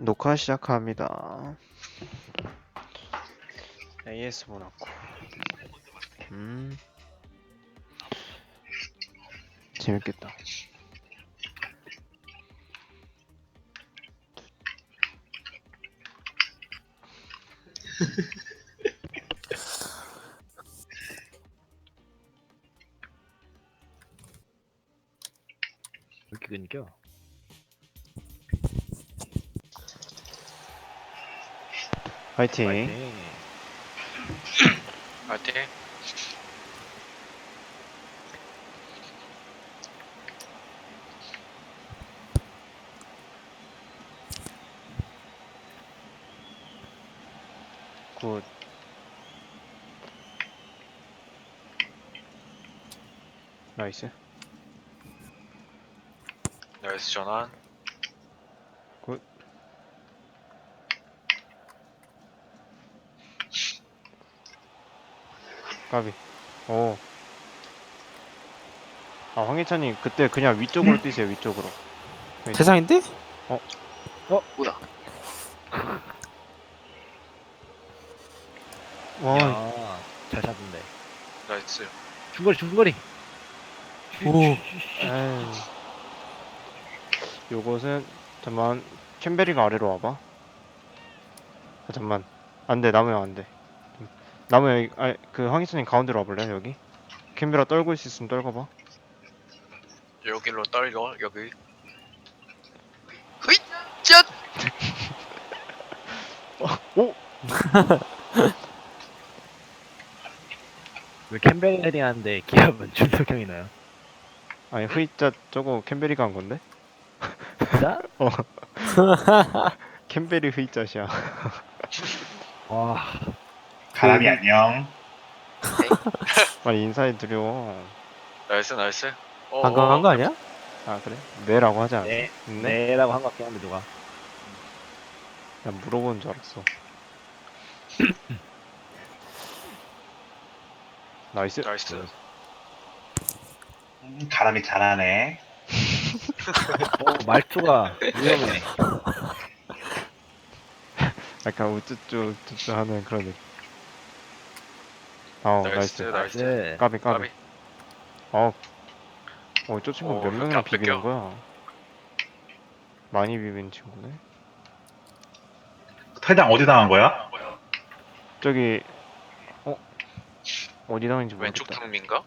녹화 시작합니다. AS 모나코. 음. 재밌겠다. 왜 이렇게 끊겨? 화이팅. 파이팅. 파이팅. 굿. 나이스. 나이스 전환. 까비. 오. 아, 황희찬님 그때 그냥 위쪽으로 뛰세요, 위쪽으로. 세상인데? 와, 야, 잘 찼는데. 나이스. 중거리, 중거리. 오. 에이. 요것은 잠만 캠베리가 아래로 와봐. 아, 잠만. 안 돼, 나무 형안 돼. 나무 형, 아, 그 황희찬님 가운데로 와볼래, 여기? 캠베라 떨고 있을 수 있으면 떨궈봐. 여기로 떨려 여기. 흐이 짠. 오! 왜 캠벨 헤딩 하는데 기합은 준석형이 나요? 아니, 흐이자 저거 캠베리가 한 건데? 진짜? 어. 캠베리 흐이자시야. 와, 가람이 안녕. 빨리 인사해드려. 나이스 나이스. 어, 방금 어, 한 거 아니야? 아, 그래? 네라고 하지 않아? 네, 네? 네라고 한 것 같긴 한데 누가? 난 물어보는 줄 알았어. 나이스. 나이스. 음, 가람이 잘하네. 어, 말투가 위험해. 약간 우쭈쭈 우쭈쭈 하는 그런 느낌. 어, 나이스, 나이스. 나이스. 네. 까비 까비. 까비. 어. 어, 저 친구 어, 몇 그렇게 명이나 안 뺏겨? 비비는 거야? 많이 비비는 친구네. 탈당 어디 당한 거야? 저기 어 어디 당인지 왼쪽 모르겠다. 등민가?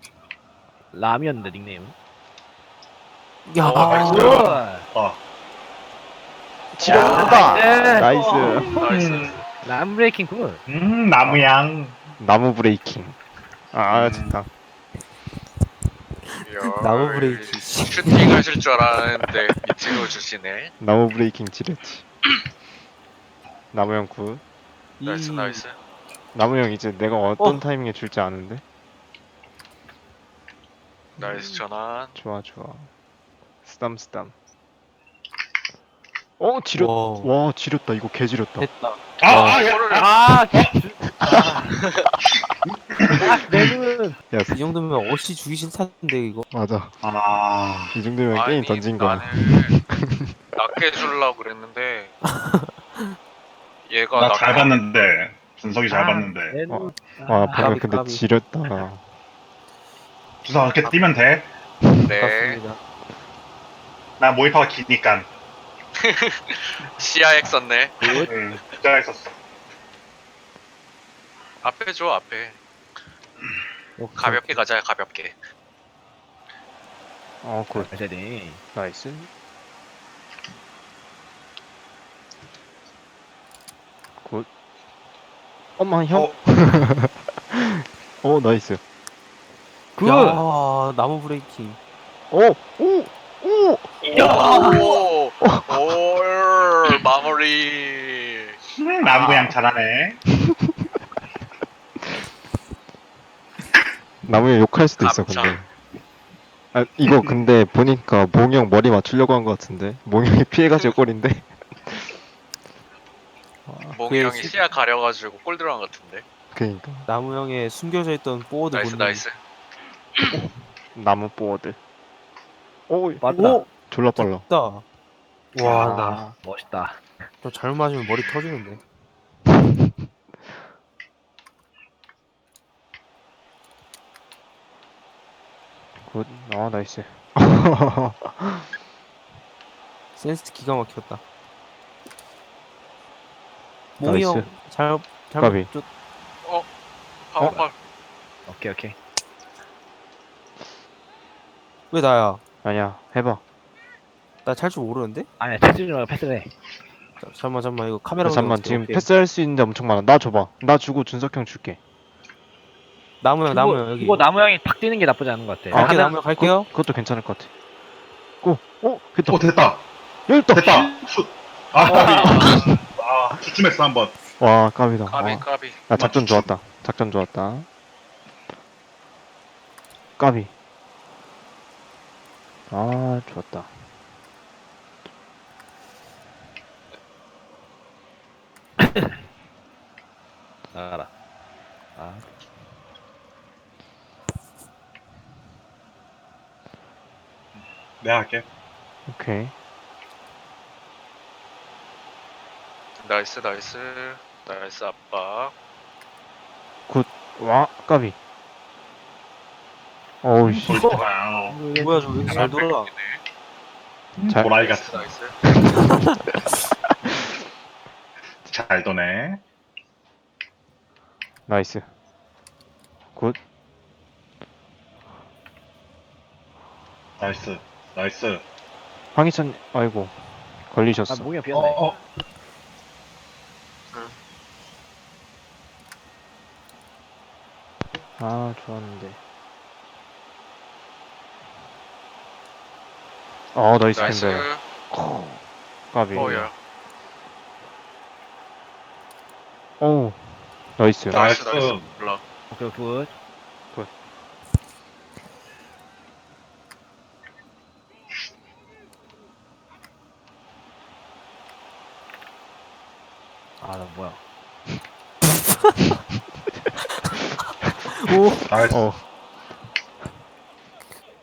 람이었는데 닉네임. 야, 어, 나이스. 어. 지렸다. 나이스. 나이스. 나이스. 음, 람 브레이킹 굿. 음 나무양. 나무 브레이킹. 아, 음. 진짜. 이야, 나무 브레이킹. 슈팅 하실 줄 알았는데 밑으로 주시네. 나무 브레이킹 지렸지. 나무 형 굿. 나이스 이- 나이스. 나무 형 이제 내가 어떤 어. 타이밍에 줄지 아는데. 나이스 전환. 좋아 좋아. 스담 스담. 어 지렸. 와, 와 지렸다. 이거 개 지렸다. 됐다. 아, 아, 야. 골을 아, 아, 내눈. 야이 정도면 어시 죽이신 탄데 이거. 맞아. 아, 이 정도면 게임 던진 거야. 나는 낮게 주려고 그랬는데 얘가 나 잘 낮게- 봤는데. 준석이 잘 아, 봤는데. 내눈. 와 방금 까비, 근데 까비. 지렸다. 준석 이렇게 뛰면 돼. 네 맞습니다. 나 모니터가 기니까. 시야액 썼네. 응, 진짜 했었어. 앞에 줘 앞에. 오케이. 가볍게 가자 가볍게. 어 굿. 헤딩. 나이스. 굿. 엄마 형. 어. 어 나이스. 굿. 야, 나무 브레이킹. 오! 오! 오! 오, 오, 마무리. 음, 나무양 잘하네. 나무에 욕할 수도 있어 깜짝. 근데. 아 이거 근데 보니까 몽이 형 머리 맞추려고 한 것 같은데 몽이 형이 피해가지고 골인데 몽이 그 형이 시- 시야 가려가지고 골 들어간 것 같은데. 그니까 나무 형에 숨겨져 있던 보어드 나이스 본능. 나이스. 나무 보어드 오 맞다. 오! 졸라 빨라 됐다. 와, 나 아, 멋있다. 저 잘못 맞으면 머리 터지는데. 굿. 아 나이스. 센스 기가 막혔다. 몽이 나이스. 형, 잘, 잘, 까비. 저, 파워팔. 오케이 오케이. 왜 나야? 아니야 해봐. 나찰줄 모르는데? 아니야 채지 말고 패스해. 자, 잠만, 잠만, 이거 카메라. 잠만 보면 지금. 패스할 수 있는 데 엄청 많아. 나 줘봐. 나 주고 준석 형 줄게. 나무 형, 나무 형, 여기. 그거 나무 형이 탁 뛰는 게 나쁘지 않은 것 같아. 아, 갈게, 하나- 나무 형 갈게요. 그, 것도 괜찮을 것 같아. 고. 어 됐다. 오 됐다. 열다. 됐다. 슛. 아 까비. 아 주춤했어 한번. 와 까비다. 까비 와. 까비. 아 작전 좋았다. 작전 좋았다. 까비. 아 좋았다. 나가라. 아 내가 할게. 오케이. 나이스 나이스. 나이스 압박. 와 까비. 어우 씨. 뭐야, 저왜 이렇게 잘 돌아? 잘- 보라이 나이스 같은. 나이스. 잘 도네. 나이스. 굿. 나이스. 나이스. 황희찬 아이고 아, 걸리셨어. 몽이 형어 비었네. 어. 아 좋았는데. 아 나이스 나이스. 캔벨. 까비. 어야. 오. 나이스. 나이스 나이스. 나이스. 올라. 오케이 굿. 아, 나 뭐야? 나이스. 어.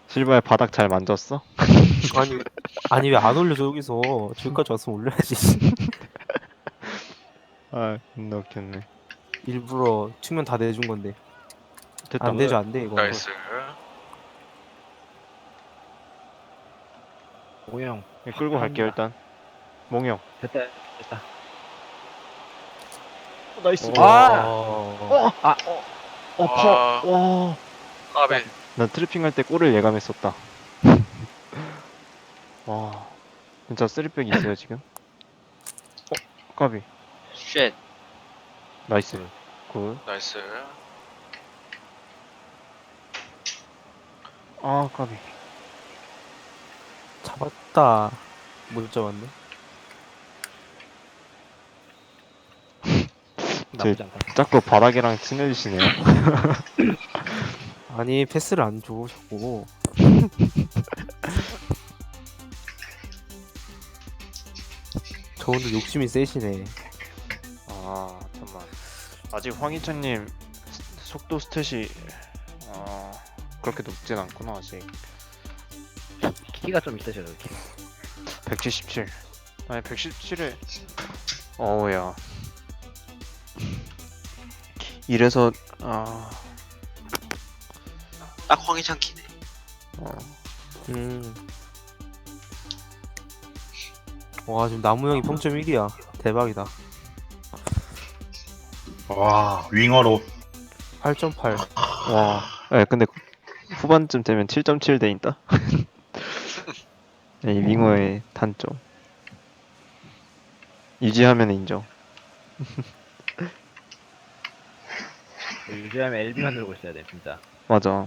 실버의 바닥 잘 만졌어? 아니, 아니, 왜 안 올려줘, 여기서. 저기까지 왔으면 올려야지. 아, 존나 웃겼네. 일부러 측면 다 내준 건데. 됐다. 안 되죠, 안 돼, 이거. 나이스. 몽이 형. 그냥 끌고 갈게요, 일단. 몽이 형. 됐다 됐다. 나이스. 아! 어, 아. 어, 와. 퍼. 와. 까비. 난 트래핑 할 때 골을 예감했었다. 와. 진짜 쓰리백이 있어요, 지금? 어, 까비. 쉣. 나이스. 굿. 나이스. 아, 까비. 잡았다. 못 잡았네. 나쁘지 않다. 자꾸 바닥이랑 친해지시네요. 아니, 패스를 안 줘, 자꾸. 저분도 욕심이 세시네. 아 아직 황희찬님 스- 속도 스탯이 아 그렇게 높진 않구나 아직 키가 좀 있으셔 이렇게. 177 아니 117에 어우야 이래서 아 딱 황희찬 키네. 어, 음. 와, 지금 나무 형이 평점 1이야. 대박이다. 와 윙어로. 8.8. 와 예, 근데 후반쯤 되면 7.7 돼 있다 이 윙어의 단점 유지하면 인정 유지하면 LB만 들고 있어야 돼 진짜. 맞아.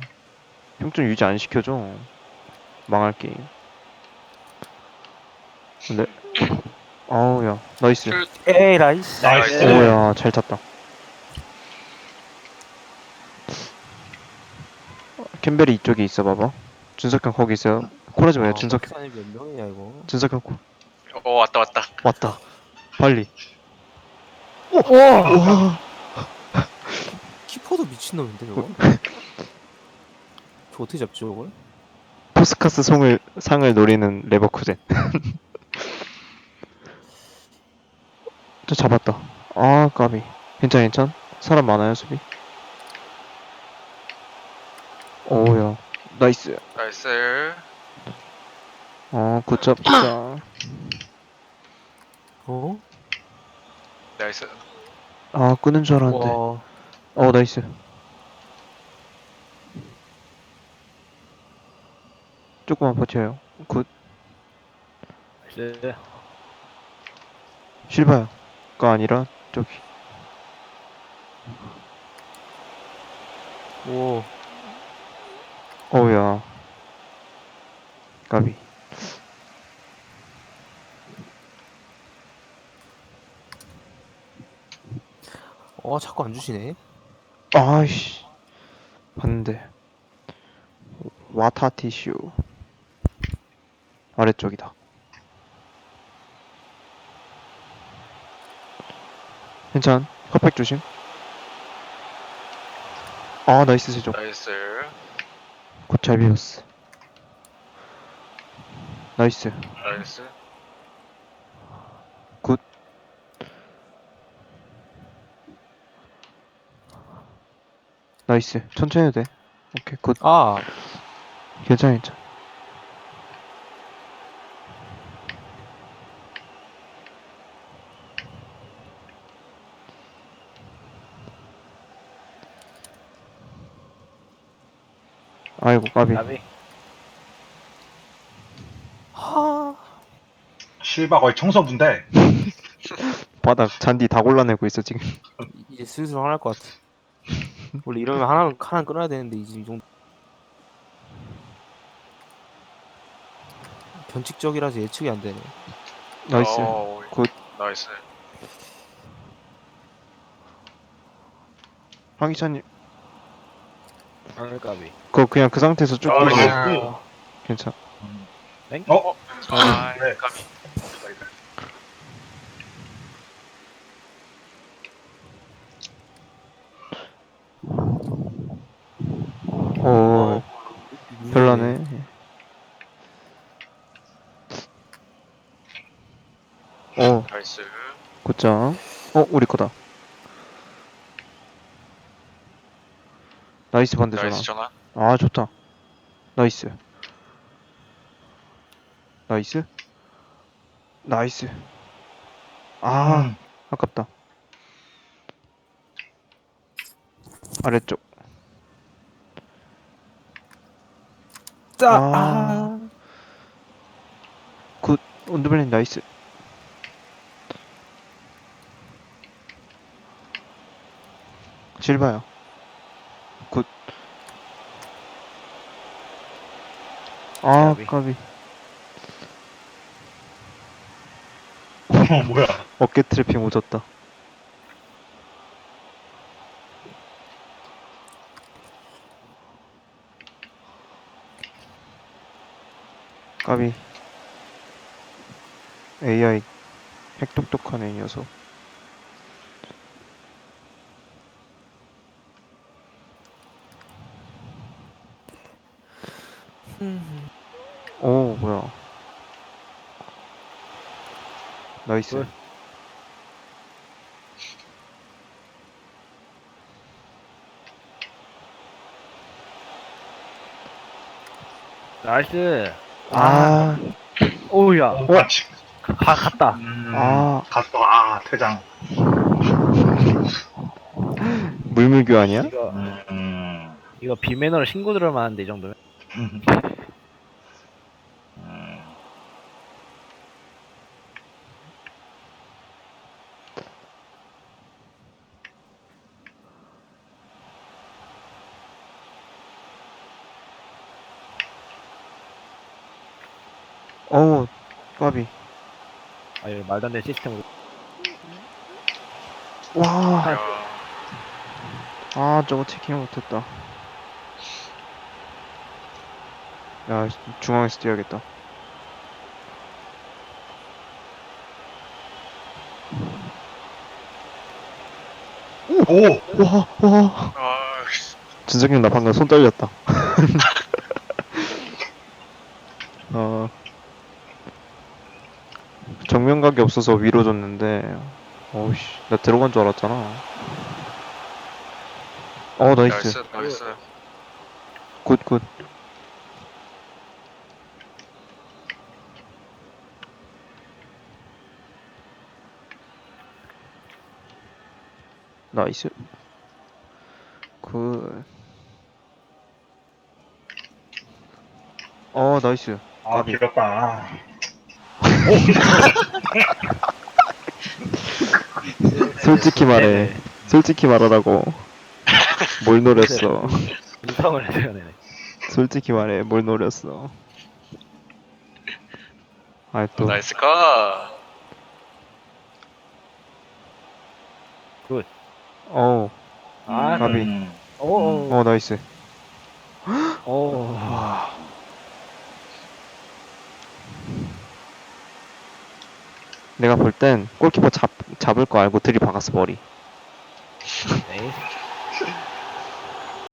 평점 유지 안 시켜줘. 망할 게임. 근데 아우 야 나이스. 슛. 에이, 라이스. 나이스. 오야 잘 찼다. 캠벨이 이쪽에 있어 봐봐. 준석형 거기 있어요. 콜하지 마요. 준석형. 박사님 몇 명이냐, 이거? 준석형 콜. 어 왔다 왔다. 왔다. 빨리. 키퍼도 미친놈인데, 저거? 저 어떻게 잡지, 저걸? 포스카스 송을 상을 노리는 레버쿠젠. 저 잡았다. 아, 까비. 괜찮, 괜찮? 사람 많아요, 수비? 오야. 나이스. 나이스. 어, 굿잡, 굿잡. 어? 나이스. 아, 끄는 줄 알았는데. 와. 어, 나이스. 조금만 버텨요. 굿. 나이스. 실바야가 아니라 저기. 오. 어우야. 까비. 어, 자꾸 안 주시네. 아이씨. 봤는데. 와타 티슈. 아래쪽이다. 괜찮. 컵백 조심. 아, 나이스 세종. 나이스. 곧잘 비웠어. 나이스. 나이스. 나이스. 천천히 해도 돼. 오케이, 굿. 아, 괜찮아, 괜찮아. 아이고, 까비. 나비. 하. 실바 거의 청소부인데. 바닥 잔디 다 골라내고 있어, 지금. 이제 슬슬 화날 것 같아. 원래 이러면 하나 하나 끊어야 되는데 이제 이 정도. 변칙적이라서 예측이 안 되네. 나이스. 어, 굿. 나이스. 황희찬님, 까비. 그거 그냥 그 상태에서 쭉 아, 올려. 나이스. 괜찮아. 어? 아, 네. 까비. 오, 별나네. 오, 나이스. 굿장. 어, 우리 거다. 나이스 반대잖아. 나이스 전환. 아, 좋다. 나이스. 나이스. 나이스. 아, 음. 아깝다. 아래쪽. 짜. 아. 아. 굿. 온드블린 나이스. 실바요. 아, 까비. 까비. 어, 뭐야. 어깨 트래핑 오졌다. 까비. AI 핵똑똑하네 이 녀석. 오 뭐야. 나이스. 굿. 나이스. 아, 오우야. 어, 같이. 가, 갔다. 음, 아. 갔어. 아, 퇴장. 물물교 아니야? 이거, 음. 이거 비매너로 신고 들어만 하는데, 이 정도면. 음. 어우, 까비. 아, 이거 말도 안 되는 시스템으로. 와, 야, 아, 저거 체킹 못했다. 야, 중앙에서 뛰어야겠다. 오! 와, 와. 아, 씨. 진석형 나 방금 손 떨렸다. 어. 정면각이 없어서 위로 줬는데 어우씨 나 들어간 줄 알았잖아 어 나이스 나이스 나이스. 굿굿 나이스 굿 어, 나이스. 아. 길었다. 아. 솔직히 말해. 네네. 솔직히 말하라고. 뭘 노렸어. 인성을 해줘야 되네. 솔직히 말해. 뭘 노렸어. 아, 또. 나이스 컷. 어우, 아, 까비. 음. 오, 어, 나이스. 오. 내가 볼 땐 골키퍼 잡, 잡을 거 알고 들이박았어, 머리. 네.